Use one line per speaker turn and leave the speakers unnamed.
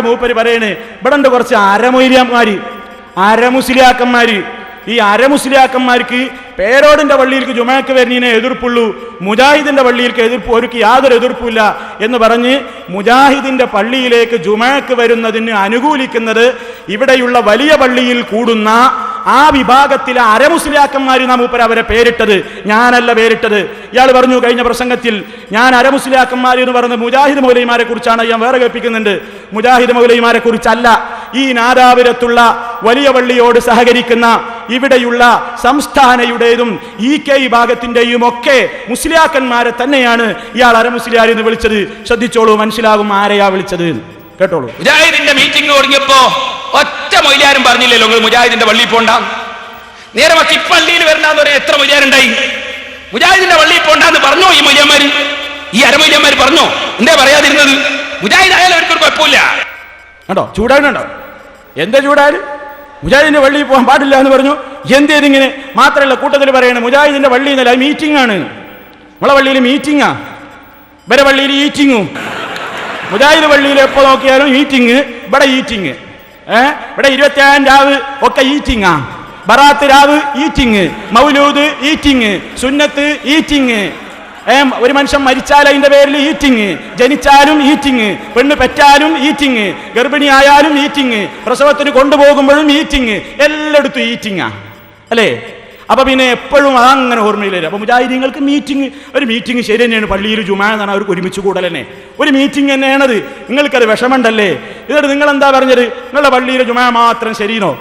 മൂപ്പര് പറയണേ ഇവിടെ ഉണ്ട് കുറച്ച് അരമൊയ്ലിയന്മാര് അരമുസ്ലിയാക്കന്മാര്. ഈ അരമുസ്ലിയാക്കന്മാർക്ക് പേരോടിന്റെ പള്ളിയിലേക്ക് ജുമാക്ക് വരുന്നതിനെ എതിർപ്പുള്ളൂ മുജാഹിദിന്റെ പള്ളിയിലേക്ക് എതിർപ്പ് ഒരുക്ക് യാതൊരു എതിർപ്പില്ല എന്ന് പറഞ്ഞ് മുജാഹിദിന്റെ പള്ളിയിലേക്ക് ജുമാക്ക് വരുന്നതിന് അനുകൂലിക്കുന്നത് ഇവിടെയുള്ള വലിയ പള്ളിയിൽ കൂടുന്ന ആ വിഭാഗത്തിലെ അരമുസ്ലിയാക്കന്മാർ നാം ഉപ്പര അവരെ പേരിട്ടത് ഞാനല്ല പേരിട്ടത്. ഇയാൾ പറഞ്ഞു കഴിഞ്ഞ പ്രസംഗത്തിൽ ഞാൻ അരമുസ്ലിയാക്കന്മാർ എന്ന് പറഞ്ഞ മുജാഹിദ് മൗലൈമാരെ കുറിച്ചാണ് ഞാൻ വേറെ കേൾപ്പിക്കുന്നുണ്ട്. മുജാഹിദ് മൗലൈമാരെ കുറിച്ചല്ല ഈ നാദാപുരത്തുള്ള വലിയ പള്ളിയോട് സഹകരിക്കുന്ന ഇവിടെയുള്ള സംസ്ഥാനയുടേതും ഇ കെ വിഭാഗത്തിന്റെയും ഒക്കെ മുസ്ലിയാക്കന്മാരെ തന്നെയാണ് ഇയാൾ അരമുസ്ലിയാർ എന്ന് വിളിച്ചത്. ശ്രദ്ധിച്ചോളൂ മനസ്സിലാകും ആരെയാ വിളിച്ചത് കേട്ടോളൂ.
മുജാഹിദിന്റെ മീറ്റിംഗ് തുടങ്ങിയപ്പോ മൊയ്ലാരും പറഞ്ഞില്ലല്ലോ നിങ്ങൾ മുജാഹിദിന്റെ വള്ളി പോണ്ട? നേരെ മറിച്ച് ഈ പള്ളിയിൽ വരണ്ടെന്ന് പറയാൻ എത്ര മൊയ്ലാരുണ്ടായി മുജാഹിദിന്റെ വള്ളി പോണ്ടെന്ന് പറഞ്ഞോ ഈ മൊയ്യന്മാര് ഈ അരമൊയ്യന്മാര് പറഞ്ഞോ? എന്താ പറയാതിരുന്നത്? മുജാഹിദ് ആയാലും അവർക്കൊരു കുഴപ്പമില്ല.
കണ്ടോ? ചൂടാനുണ്ടോ എന്താ ചൂടായാലും മുജാഹിദിന്റെ വള്ളിയിൽ പോകാൻ പാടില്ല എന്ന് പറഞ്ഞു. എന്തേതിങ്ങനെ മാത്രമല്ല കൂട്ടത്തിൽ പറയണേ മുജാഹിദിന്റെ വള്ളി എന്നല്ല മീറ്റിംഗ് ആണ് നമ്മളെ വള്ളിയിൽ മീറ്റിംഗാ ഇവരെ വള്ളിയിൽ ഈറ്റിങ്ങും. മുജാഹിദ് പള്ളിയിൽ എപ്പോ നോക്കിയാലും ഈറ്റിങ് ഇവിടെ ഈറ്റിംഗ് ഏ? ഇവിടെ ഇരുപത്തിയേഴാം രാവ് ഒക്കെ ഈറ്റിംഗാ ബറാത്ത് രാവ് ഈറ്റിങ് മൗലൂദ് ഈറ്റിങ് സുന്നത്ത് ഈറ്റിങ് ഏ ഒരു മനുഷ്യൻ മരിച്ചാൽ അതിന്റെ പേരിൽ ഈറ്റിങ് ജനിച്ചാലും ഈറ്റിങ് പെണ്ണ് പെറ്റാലും ഈറ്റിങ് ഗർഭിണിയായാലും ഈറ്റിങ് പ്രസവത്തിന് കൊണ്ടുപോകുമ്പോഴും ഈറ്റിങ് എല്ലായിടത്തും ഈറ്റിംഗാ അല്ലേ? അപ്പൊ പിന്നെ എപ്പോഴും അതങ്ങനെ ഓർമ്മയിൽ വരും. അപ്പൊ മുജാഹിദീങ്ങൾക്ക് മീറ്റിംഗ് ഒരു മീറ്റിംഗ് ശരി തന്നെയാണ്. പള്ളിയിൽ ജുമാ എന്നാണ് അവർക്ക് ഒരുമിച്ച് കൂടൽ തന്നെ. ഒരു മീറ്റിംഗ് തന്നെയാണത്. നിങ്ങൾക്കത് വിഷമമുണ്ടല്ലേ? എന്നിട്ട് നിങ്ങൾ എന്താ പറഞ്ഞത്? നിങ്ങളുടെ പള്ളിയിലെ ജുമാ മാത്രം ശരിയെന്നോ?